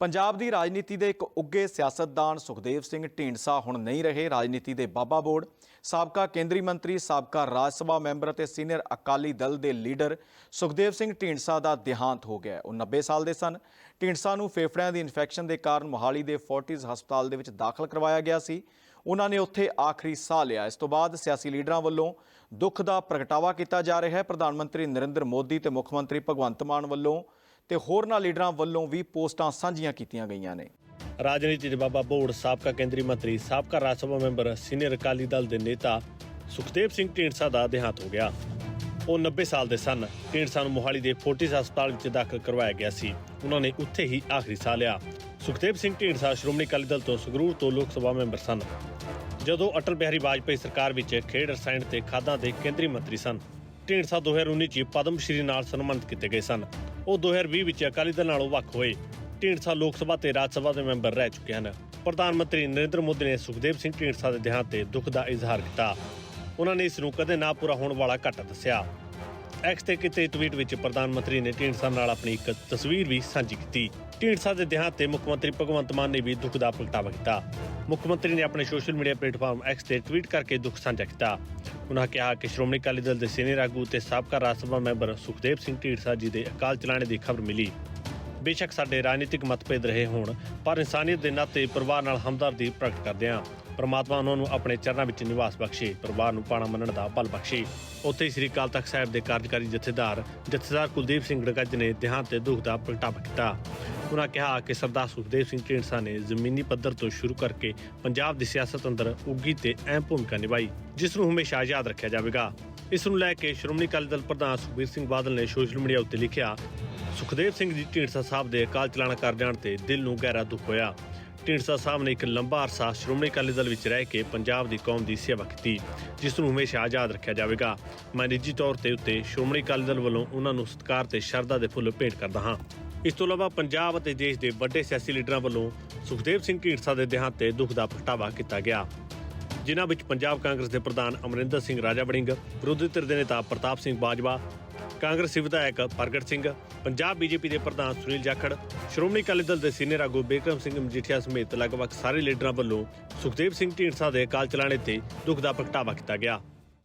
ਪੰਜਾਬ ਦੀ ਰਾਜਨੀਤੀ ਦੇ ਇੱਕ ਉੱਗੇ ਸਿਆਸਤਦਾਨ ਸੁਖਦੇਵ ਸਿੰਘ ਢੀਂਡਸਾ ਹੁਣ ਨਹੀਂ ਰਹੇ। ਰਾਜਨੀਤੀ ਦੇ ਬਾਬਾ ਬੋਰਡ ਸਾਬਕਾ ਕੇਂਦਰੀ ਮੰਤਰੀ, ਸਾਬਕਾ ਰਾਜ ਸਭਾ ਮੈਂਬਰ ਅਤੇ ਸੀਨੀਅਰ ਅਕਾਲੀ ਦਲ ਦੇ ਲੀਡਰ ਸੁਖਦੇਵ ਸਿੰਘ ਢੀਂਡਸਾ ਦਾ ਦੇਹਾਂਤ ਹੋ ਗਿਆ ਉਹ 90 ਸਾਲ ਦੇ ਸਨ। ਢੀਂਡਸਾ ਨੂੰ ਫੇਫੜਿਆਂ ਦੀ ਇਨਫੈਕਸ਼ਨ ਦੇ ਕਾਰਨ ਮੋਹਾਲੀ ਦੇ ਫੋਰਟਿਸ ਹਸਪਤਾਲ ਦੇ ਵਿੱਚ ਦਾਖਲ ਕਰਵਾਇਆ ਗਿਆ ਸੀ। ਉਹਨਾਂ ਨੇ ਉੱਥੇ ਆਖਰੀ ਸਾਹ ਲਿਆ। ਇਸ ਤੋਂ ਬਾਅਦ ਸਿਆਸੀ ਲੀਡਰਾਂ ਵੱਲੋਂ ਦੁੱਖ ਦਾ ਪ੍ਰਗਟਾਵਾ ਕੀਤਾ ਜਾ ਰਿਹਾ ਹੈ। ਪ੍ਰਧਾਨ ਮੰਤਰੀ ਨਰਿੰਦਰ ਮੋਦੀ ਤੇ ਮੁੱਖ ਮੰਤਰੀ ਭਗਵੰਤ ਮਾਨ ਵੱਲੋਂ ਤੇ ਹੋਰਨਾਂ ਲੀਡਰਾਂ ਵੱਲੋਂ ਵੀ ਪੋਸਟਾਂ ਸਾਂਝੀਆਂ ਕੀਤੀਆਂ ਗਈਆਂ ਨੇ। ਰਾਜਨੀਤੀ ਦੇ ਬਾਬਾ ਬੋੜ, ਸਾਬਕਾ ਕੇਂਦਰੀ ਮੰਤਰੀ, ਸਾਬਕਾ ਰਾਜ ਸਭਾ ਮੈਂਬਰ, ਸੀਨੀਅਰ ਅਕਾਲੀ ਦਲ ਦੇ ਨੇਤਾ ਸੁਖਦੇਵ ਸਿੰਘ ਢੀਂਡਸਾ ਦਾ ਦੇਹਾਂਤ ਹੋ ਗਿਆ। ਉਹ 90 ਸਾਲ ਦੇ ਸਨ। ਢੀਂਡਸਾ ਨੂੰ ਮੋਹਾਲੀ ਦੇ ਫੋਰਟਿਸ ਹਸਪਤਾਲ ਵਿੱਚ ਦਾਖਲ ਕਰਵਾਇਆ ਗਿਆ ਸੀ। ਉਹਨਾਂ ਨੇ ਉੱਥੇ ਹੀ ਆਖਰੀ ਸਾਹ ਲਿਆ। ਸੁਖਦੇਵ ਸਿੰਘ ਢੀਂਡਸਾ ਸ਼੍ਰੋਮਣੀ ਅਕਾਲੀ ਦਲ ਤੋਂ ਸੰਗਰੂਰ ਤੋਂ ਲੋਕ ਸਭਾ ਮੈਂਬਰ ਸਨ। ਜਦੋਂ ਅਟਲ ਬਿਹਾਰੀ ਵਾਜਪਾਈ ਸਰਕਾਰ ਵਿੱਚ ਖੇਡ ਰਸਾਇਣ ਤੇ ਖਾਦਾਂ ਦੇ ਕੇਂਦਰੀ ਮੰਤਰੀ ਸਨ ਢੀਂਡਸਾ 2019 ਚ ਪਦਮ ਸ਼੍ਰੀ ਨਾਲ ਸਨਮਾਨਿਤ ਕੀਤੇ ਗਏ ਸਨ। ਉਹ 2020 ਵਿੱਚ ਅਕਾਲੀ ਦਲ ਨਾਲੋਂ ਵੱਖ ਹੋਏ। ਢੀਂਡਸਾ ਲੋਕ ਸਭਾ ਤੇ ਰਾਜ ਸਭਾ ਦੇ ਮੈਂਬਰ ਰਹਿ ਚੁੱਕੇ ਹਨ। ਪ੍ਰਧਾਨ ਮੰਤਰੀ ਨਰਿੰਦਰ ਮੋਦੀ ਨੇ ਸੁਖਦੇਵ ਸਿੰਘ ਢੀਂਡਸਾ ਦੇ ਦੇਹਾਂਤ ਤੇ ਦੁੱਖ ਦਾ ਇਜ਼ਹਾਰ ਕੀਤਾ। ਉਹਨਾਂ ਨੇ ਇਸ ਨੂੰ ਕਦੇ ਨਾ ਪੂਰਾ ਹੋਣ ਵਾਲਾ ਘਾਟਾ ਦੱਸਿਆ। ਐਕਸ ਤੇ ਕੀਤੇ ਟਵੀਟ ਵਿੱਚ ਪ੍ਰਧਾਨ ਮੰਤਰੀ ਨੇ ਢੀਂਡਸਾ ਨਾਲ ਆਪਣੀ ਇੱਕ ਤਸਵੀਰ ਵੀ ਸਾਂਝੀ ਕੀਤੀ। ਢੀਂਡਸਾ ਦੇ ਦੇਹਾਂਤ ਤੇ ਮੁੱਖ ਮੰਤਰੀ ਭਗਵੰਤ ਮਾਨ ਨੇ ਵੀ ਦੁੱਖ ਦਾ ਪ੍ਰਗਟਾਵਾ ਕੀਤਾ। ਮੁੱਖ ਮੰਤਰੀ ਨੇ ਆਪਣੇ ਸੋਸ਼ਲ ਮੀਡੀਆ ਪਲੇਟਫਾਰਮ ਐਕਸ ਤੇ ਟਵੀਟ ਕਰਕੇ ਦੁੱਖ ਸਾਂਝਾ ਕੀਤਾ। ਉਨ੍ਹਾਂ ਕਿਹਾ ਕਿ ਸ਼੍ਰੋਮਣੀ ਅਕਾਲੀ ਦਲ ਦੇ ਸੀਨੀਅਰ ਆਗੂ ਤੇ ਸਾਬਕਾ ਰਾਜ ਸਭਾ ਮੈਂਬਰ ਸੁਖਦੇਵ ਸਿੰਘ ਢੀਂਡਸਾ ਜੀ ਦੇ ਅਕਾਲ ਚਲਾਣੇ ਦੀ ਖਬਰ ਮਿਲੀ ਬੇਸ਼ੱਕ ਸਾਡੇ ਰਾਜਨੀਤਿਕ ਮਤਭੇਦ ਰਹੇ ਹੋਣ ਪਰ ਇਨਸਾਨੀਅਤ ਦੇ ਨਾਤੇ ਪਰਿਵਾਰ ਨਾਲ ਹਮਦਰਦੀ ਪ੍ਰਗਟ ਕਰਦੇ ਹਾਂ ਪਰਮਾਤਮਾ ਉਹਨਾਂ ਨੂੰ ਆਪਣੇ ਚਰਨਾਂ ਵਿੱਚ ਨਿਵਾਸ ਬਖਸ਼ੇ, ਪਰਿਵਾਰ ਨੂੰ ਪਾਣਾ ਮੰਨਣ ਦਾ ਬਲ ਬਖਸ਼ੇ। ਉੱਥੇ ਸ੍ਰੀ ਅਕਾਲ ਤਖਤ ਸਾਹਿਬ ਦੇ ਕਾਰਜਕਾਰੀ ਜਥੇਦਾਰ ਜਥੇਦਾਰ ਕੁਲਦੀਪ ਸਿੰਘ ਡਗੱਜ ਨੇ ਦੇਹਾਂਤ ਤੇ ਦੁੱਖ ਦਾ ਪ੍ਰਗਟਾਵਾ ਕੀਤਾ। ਉਹਨਾਂ ਕਿਹਾ ਕਿ ਸਰਦਾਰ ਸੁਖਦੇਵ ਸਿੰਘ ਢੀਂਡਸਾ ਨੇ ਜ਼ਮੀਨੀ ਪੱਧਰ ਤੋਂ ਸ਼ੁਰੂ ਕਰਕੇ ਪੰਜਾਬ ਦੀ ਸਿਆਸਤ ਅੰਦਰ ਉੱਗੀ ਤੇ ਅਹਿਮ ਭੂਮਿਕਾ ਨਿਭਾਈ, ਜਿਸ ਨੂੰ ਹਮੇਸ਼ਾ ਯਾਦ ਰੱਖਿਆ ਜਾਵੇਗਾ। ਇਸ ਨੂੰ ਲੈ ਕੇ ਸ਼੍ਰੋਮਣੀ ਅਕਾਲੀ ਦਲ ਪ੍ਰਧਾਨ ਸੁਖਬੀਰ ਸਿੰਘ ਬਾਦਲ ਨੇ ਸੋਸ਼ਲ ਮੀਡੀਆ ਉੱਤੇ ਲਿਖਿਆ, ਸੁਖਦੇਵ ਸਿੰਘ ਜੀ ਢੀਂਡਸਾ ਸਾਹਿਬ ਦੇ ਅਕਾਲ ਚਲਾਣਾ ਕਰ ਜਾਣ ਤੇ ਦਿਲ ਨੂੰ ਗਹਿਰਾ ਦੁੱਖ ਹੋਇਆ। ਢੀਂਡਸਾ ਸਾਹਿਬ ਨੇ ਇੱਕ ਲੰਬਾ ਅਰਸਾ ਸ਼੍ਰੋਮਣੀ ਅਕਾਲੀ ਦਲ ਵਿੱਚ ਰਹਿ ਕੇ ਪੰਜਾਬ ਦੀ ਕੌਮ ਦੀ ਸੇਵਾ ਕੀਤੀ, ਜਿਸ ਨੂੰ ਹਮੇਸ਼ਾ ਆਜ਼ਾਦ ਰੱਖਿਆ ਜਾਵੇਗਾ। ਮੈਂ ਨਿੱਜੀ ਤੌਰ ਤੇ ਉੱਤੇ ਸ਼੍ਰੋਮਣੀ ਅਕਾਲੀ ਦਲ ਵੱਲੋਂ ਉਹਨਾਂ ਨੂੰ ਸਤਿਕਾਰ ਤੇ ਸ਼ਰਧਾ ਦੇ ਫੁੱਲ ਭੇਟ ਕਰਦਾ ਹਾਂ। ਇਸ ਤੋਂ ਇਲਾਵਾ ਪੰਜਾਬ ਅਤੇ ਦੇਸ਼ ਦੇ ਵੱਡੇ ਸਿਆਸੀ ਲੀਡਰਾਂ ਵੱਲੋਂ ਸੁਖਦੇਵ ਸਿੰਘ ਢੀਂਡਸਾ ਦੇ ਦੇਹਾਂਤ ਤੇ ਦੁੱਖ ਦਾ ਪ੍ਰਗਟਾਵਾ ਕੀਤਾ ਗਿਆ। ਜਿਨ੍ਹਾਂ ਵਿੱਚ ਪੰਜਾਬ ਕਾਂਗਰਸ ਦੇ ਪ੍ਰਧਾਨ ਅਮਰਿੰਦਰ ਸਿੰਘ ਰਾਜਾ ਬੜਿੰਗ ਵਿਰੋਧੀ ਧਿਰ ਦੇ ਨੇਤਾ ਪ੍ਰਤਾਪ ਸਿੰਘ ਬਾਜਵਾ ਕਾਂਗਰਸੀ ਵਿਧਾਇਕ ਪ੍ਰਗਟ ਸਿੰਘ, ਪੰਜਾਬ ਬੀਜੇਪੀ ਦੇ ਪ੍ਰਧਾਨ ਸੁਨੀਲ ਜਾਖੜ, ਸ਼੍ਰੋਮਣੀ ਅਕਾਲੀ ਦਲ ਦੇ ਸੀਨੀਅਰ ਆਗੂ ਬੇਕਰਮ ਸਿੰਘ ਮਜੀਠੀਆ ਸਮੇਤ ਲਗਭਗ ਸਾਰੇ ਲੀਡਰਾਂ ਵੱਲੋਂ ਸੁਖਦੇਵ ਸਿੰਘ ਢੀਂਡਸਾ ਦੇ ਅਕਾਲ ਚਲਾਣੇ ਤੇ ਦੁੱਖ ਦਾ ਪ੍ਰਗਟਾਵਾ ਕੀਤਾ ਗਿਆ।